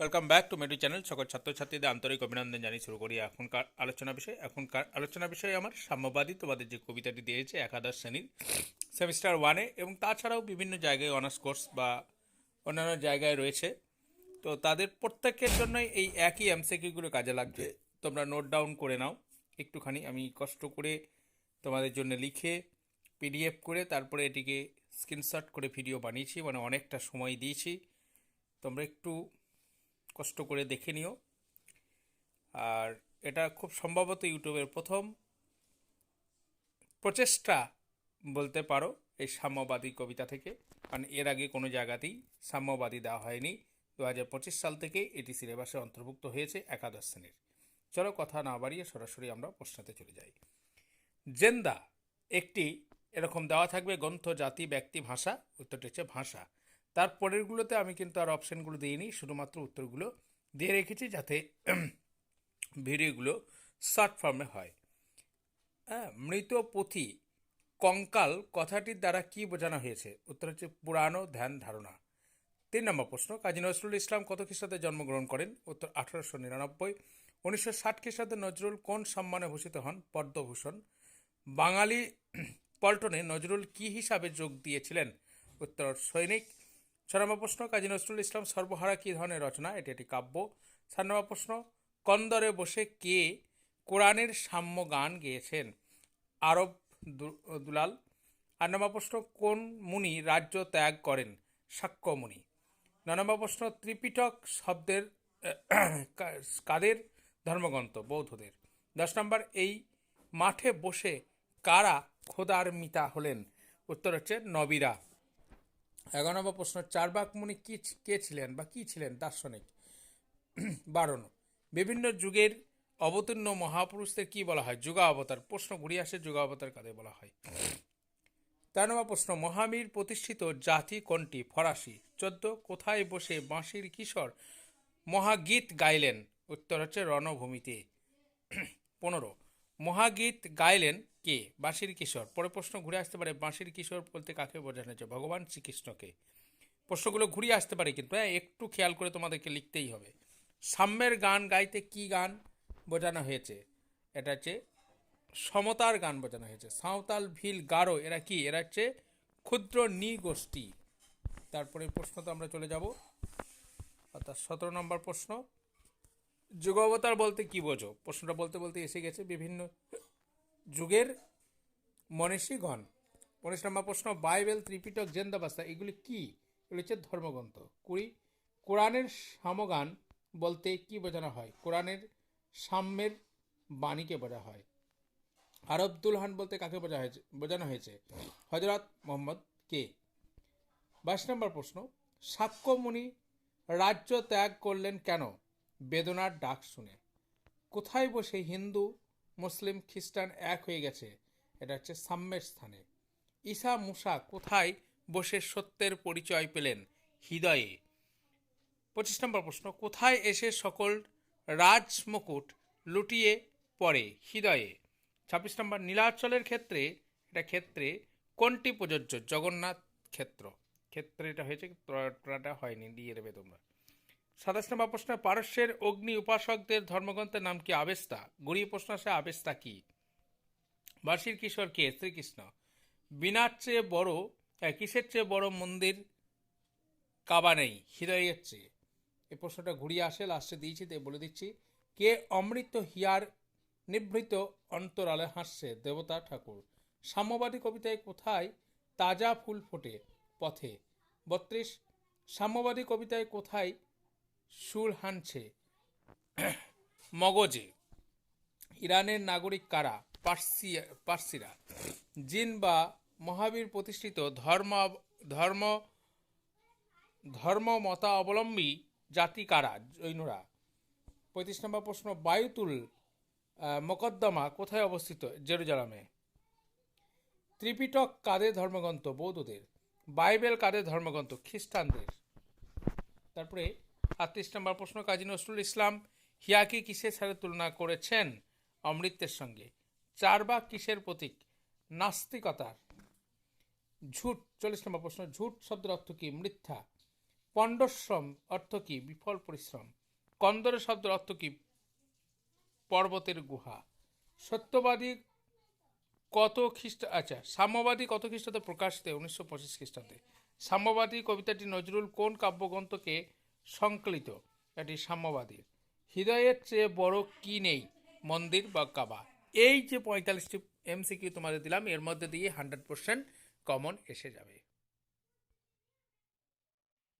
Welcome back to মেডু channel সকল ছাত্রছাত্রীদের আন্তরিক অভিনন্দন জানিয়ে শুরু করি এখনকার আলোচনা বিষয়। এখনকার আলোচনা বিষয়ে আমার সাম্যবাদী তোমাদের যে কবিতাটি দিয়েছে একাদশ শ্রেণির সেমিস্টার ওয়ানে এবং তাছাড়াও বিভিন্ন জায়গায় অনার্স কোর্স বা অন্যান্য জায়গায় রয়েছে। তো তাদের প্রত্যেকের জন্যই এই একই এমসিকিউগুলো কাজে লাগবে। তোমরা নোট ডাউন করে নাও। একটুখানি আমি কষ্ট করে তোমাদের জন্য লিখে পিডিএফ করে তারপরে এটিকে স্ক্রিনশট করে ভিডিও বানিয়েছি। মানে অনেকটা সময় দিয়েছি। তোমরা একটু কষ্ট করে দেখে নিও। আর এটা খুব সম্ভবত ইউটিউবের প্রথম প্রচেষ্টা বলতে পারো এই সাম্যবাদী কবিতা থেকে। কারণ এর আগে কোনো জায়গাতেই সাম্যবাদী দেওয়া হয়নি। দু হাজার পঁচিশ সাল থেকে এটি সিলেবাসে অন্তর্ভুক্ত হয়েছে একাদশ শ্রেণির। চলো কথা না বাড়িয়ে সরাসরি আমরা প্রশ্নতে চলে যাই। জেন্দা, একটি এরকম দেওয়া থাকবে গ্রন্থ জাতি, ব্যক্তি, ভাষা। উত্তরটি হচ্ছে ভাষা। তার পরেরগুলোতে আমি কিন্তু আর অপশানগুলো দিইনি, শুধুমাত্র উত্তরগুলো দিয়ে রেখেছি যাতে ভিডিওগুলো শর্ট ফর্মে হয়। হ্যাঁ মৃত পুঁথি কঙ্কাল কথাটির দ্বারা কি বোঝানো হয়েছে? উত্তর হচ্ছে পুরানো ধ্যান ধারণা। তিন নম্বর প্রশ্ন, কাজী নজরুল ইসলাম কত খ্রিস্টাব্দে জন্মগ্রহণ করেন? উত্তর, আঠারোশো নিরানব্বই। উনিশশো ষাট খ্রিস্টাব্দে নজরুল কোন সম্মানে ভূষিত হন? পদ্মভূষণ। বাঙালি পল্টনে নজরুল কি হিসাবে যোগ দিয়েছিলেন? উত্তর, সৈনিক। ছ নম্বর প্রশ্ন, কাজী নজরুল ইসলাম সর্বহারা কী ধরনের রচনা? এটি একটি কাব্য। সাত নম্বর প্রশ্ন, কন্দরে বসে কে কোরআনের সাম্য গান গেয়েছেন? আরব দুলাল। আট নম্বর প্রশ্ন, কোন মুনি রাজ্য ত্যাগ করেন? সাক্ষ্য মুনি। ন নম্বর প্রশ্ন, ত্রিপিটক শব্দের কাদের ধর্মগ্রন্থ? বৌদ্ধদের। দশ নম্বর, এই মাঠে বসে কারা খোদার মিতা হলেন? উত্তর হচ্ছে নবীরা। এগারো নম্বর প্রশ্ন চারবাক মুনি কি কে ছিলেন বা কি ছিলেন দার্শনিক? বারণ বিভিন্ন যুগের অবতীর্ণ মহাপুরুষদের কি বলা হয়? যুগা অবতার প্রশ্ন ঘুরিয়ে আসে যুগা অবতার কাদের বলা হয়? তেরো নম্বর প্রশ্ন মহামীর প্রতিষ্ঠিত জাতি কোনটি? ফরাসি। চোদ্দ, কোথায় বসে বাঁশির কিশোর মহাগীত গাইলেন? উত্তর হচ্ছে রণভূমিতে। পনেরো, মহাগীত গাইলেন কে? বাঁশির কিশোর। পরে প্রশ্ন ঘুরে আসতে পারে, বাঁশির কিশোর বলতে কাকে বোঝানো হয়েছে? ভগবান শ্রীকৃষ্ণকে। প্রশ্নগুলো ঘুরিয়ে আসতে পারে কিন্তু হ্যাঁ একটু খেয়াল করে তোমাদেরকে লিখতেই হবে। সাম্যের গান গাইতে কি গান বোঝানো হয়েছে? এটা হচ্ছে সমতার গান বোঝানো হয়েছে। সাঁওতাল, ভিল, গারো, এরা কি? এরা হচ্ছে ক্ষুদ্র নৃগোষ্ঠী। তারপরে প্রশ্ন তো আমরা চলে যাব। অর্থাৎ সতেরো নম্বর প্রশ্ন। যুগ অবতার বলতে কি বোঝো? প্রশ্নটা বলতে বলতে এসে গেছে বিভিন্ন যুগের মনীষীগণ। উনিশ নম্বর প্রশ্ন, বাইবেল, ত্রিপিটক, জেন্দাবাস্তা, এগুলি কি? এগুলি হচ্ছে ধর্মগ্রন্থ। কুড়ি, কোরআনের সামগান বলতে কি বোঝানো হয়? কোরআনের সাম্যের বাণীকে বোঝা হয়। আর আব্দুল হান বলতে কাকে বোঝা হয়েছে? বোঝানো হয়েছে হজরত মোহাম্মদ কে? বাইশ নম্বর প্রশ্ন সাক্ষ্যমুনি রাজ্য ত্যাগ করলেন কেন? বেদনার ডাক শুনে। কোথায় বসে হিন্দু মুসলিম খ্রিস্টান এক হয়ে গেছে। এটা হচ্ছে সাম্যের স্থানে। ঈসা মুসা কোথায় বসে সত্যের পরিচয় পেলেন? হৃদয়ে। পঁচিশ নম্বর প্রশ্ন, কোথায় এসে সকল রাজমুকুট লুটিয়ে পড়ে? হৃদয়ে। ছাব্বিশ নম্বর, নীলাচলের ক্ষেত্রে, এটা ক্ষেত্রে কোনটি প্রযোজ্য? জগন্নাথ ক্ষেত্র। ক্ষেত্রে এটা হয়েছে ত্রয়টা হয়নি, দিয়ে দেবে তোমরা। সাতাশ নম্বর প্রশ্ন, পারস্যের অগ্নি উপাসকদের ধর্মগ্রন্থের নাম কি আবেস্তা? গরিব প্রশ্ন আসে, আবেস্তা কি? বার্ষিক কিশোর কে? শ্রীকৃষ্ণ। বিনার চেয়ে বড় কিসের চেয়ে বড় মন্দির? কাবা নেই, হৃদয়ের চেয়ে। এই প্রশ্নটা ঘুরিয়ে আসে, লাস্টে দিয়েছি, তাই বলে দিচ্ছি। কে অমৃত হিয়ার নিভৃত অন্তরালে হাসছে? দেবতা, ঠাকুর। সাম্যবাদী কবিতায় কোথায় তাজা ফুল ফোটে? পথে। বত্রিশ, সাম্যবাদী কবিতায় কোথায় সুর হানছে মগজে। ইরানের নাগরিক কারা? পার্সিয়া পার্সিরা। জিন বা মহাবীর প্রতিষ্ঠিত ধর্ম ধর্ম ধর্ম মতাবলম্বী জাতি কারা? জৈনরা। পঁয়ত্রিশ নম্বর প্রশ্ন, বায়ুতুল মোকদ্দমা কোথায় অবস্থিত? জেরুজালামে। ত্রিপিটক কাদের ধর্মগ্রন্থ? বৌদ্ধদের। বাইবেল কাদের ধর্মগ্রন্থ? খ্রিস্টানদের। তারপরে আটত্রিশ নম্বর প্রশ্ন, কাজী নজরুল ইসলাম হিয়াকে কিসের সাথে তুলনা করেছেন? অমৃতের সঙ্গে। চার বা কিসের প্রতীক? নাস্তিকতার। ঝুট, চল্লিশ নম্বর প্রশ্ন, ঝুট শব্দের অর্থ কি? মিথ্যা। পণ্ডশ্রম অর্থ কি? বিফল পরিশ্রম। কন্দর শব্দের অর্থ কি? পর্বতের গুহা। সত্যবাদী কত খ্রিস্ট আচ্ছা সাম্যবাদী কত খ্রিস্টাব্দে প্রকাশিত? উনিশশো পঁচিশ খ্রিস্টাব্দে। সাম্যবাদী কবিতাটি নজরুল কোন কাব্যগ্রন্থকে সংকলিত। এটি সাম্যবাদীর হৃদয়ের চেয়ে বড় কি নেই? মন্দির বা কাবা? এই যে পঁয়তাল্লিশটি এমসিকিউ তোমাদের দিলাম, এর মধ্যে দিয়ে হান্ড্রেড পার্সেন্ট কমন এসে যাবে।